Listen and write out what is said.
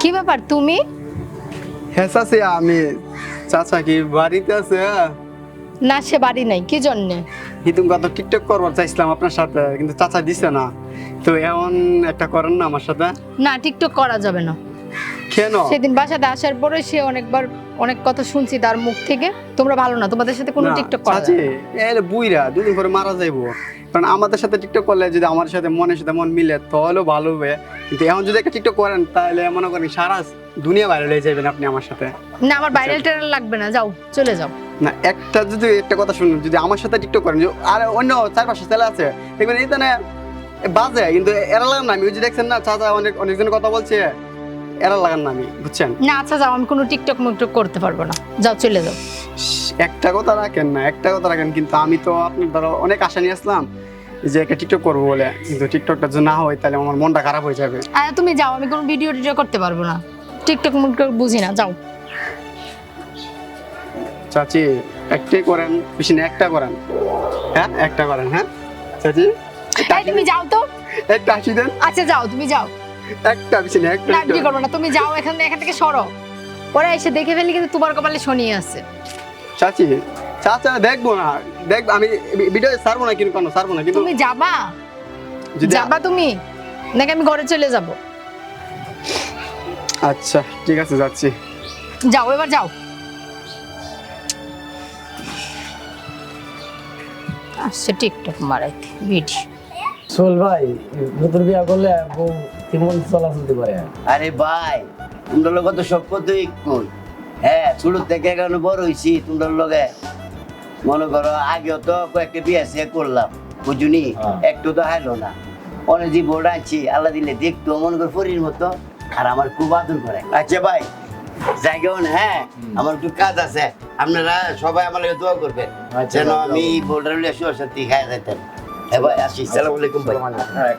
কি ব্যাপার তুমি? হ্যাঁ চাচি আমি চাচা কি বাড়িতে আছে? না সে বাড়ি নাই কি জন্য? হিতুম কত টিকটক করবার চাইছিলাম আপনার সাথে কিন্তু চাচা দিছে না। তো এমন একটা করেন না আমার সাথে? না টিকটক করা যাবে না। কেন? সেদিন বাসাতে আসার পরে সে অনেকবার অনেক কথা শুনছি তার মুখ থেকে। তোমরা ভালো না তোমাদের সাথে কোনো টিকটক করা না। এর বুইরা দুদিন পরে মারা যাইবো। কারণ আমাদের সাথে টিকটক করলে যদি আমার সাথে মনের সাথে মন মিলে তাহলেও ভালো হবে। কিন্তু এখন যদি একটা টিকটক করেন তাহলে মনে করেন সারা দুনিয়া বাইরে হয়ে যাবেন আপনি আমার সাথে। না আমার ভাইরাল টেরাল লাগবে না যাও চলে যাও। না একটা যদি একটা কথা শুনুন যদি আমার সাথে টিকটক করেন আর অন্য চার পাঁচটা ছেলে আছে দেখবেন এই বাজে কিন্তু এরা লাগান না। আমি ওই যে দেখছেন না চাচা অনেক অনেকজন কথা বলছে এরা লাগান না আমি বুঝছেন? না আচ্ছা যাও আমি কোনো টিকটক মুকটক করতে পারব না। যাও চলে যাও। একটা কথা রাখেন না একটা কথা রাখেন কিন্তু আমি তো আপনার ধরো অনেক আশা নিয়ে আসলাম যে একটা টিকটক করব বলে কিন্তু টিকটকটা যদি না হয় তাহলে আমার মনটা খারাপ হয়ে যাবে। আরে তুমি যাও আমি কোনো ভিডিও টিডিও করতে পারব না। টিকটক মুকটক বুঝি না যাও। চাচি একটাই করেন বেশি না একটা করেন। হ্যাঁ একটা করেন হ্যাঁ? চাচি এই তুমি যাও তো। একটা হাসি দেন। আচ্ছা যাও তুমি যাও। একটা বেশি না একটা। কি করব না তুমি যাও এখান এখান থেকে সরো। ওরা এসে দেখে ফেলি কিন্তু তোমার কপালে শনিয়ে আছে। চাচি চাচা দেখব না। দেখ আমি ভিডিও ছাড়বো না কিন্তু কোনো? ছাড়বো না কিন্তু। তুমি যাবা? যাবা তুমি? নাকি আমি ঘরে চলে যাব? আচ্ছা ঠিক আছে যাচ্ছি। যাও এবার যাও। আসছে টিকটক মারাইতে ভিডিও সোল ভাই নতুন বিয়া করলে বউ কেমন চলাচলতে পারে আরে ভাই তোমরা লোক তো সব কত কই। হ্যাঁ ছোট থেকে এখন বড় হয়েছি তোমরা লগে মনে করো আগেও তো কয়েকটা বিয়ে সে করলাম বুঝুনি? হ্যাঁ। একটু তো হাইলো না। অনেক যে বোর্ড আনছি আল্লাহ দিলে দেখতো মনে করো ফরির মতো। আর আমার খুব আদর করে। আচ্ছা ভাই জায়গা হ্যাঁ? আমার একটু কাজ আছে। আপনারা সবাই আমার দোয়া করবেন। আচ্ছা, যেন আমি বোর্ডার সাথে খাই যেতেন হ্যাঁ ভাই আসি। সালাম আলাইকুম ভাই।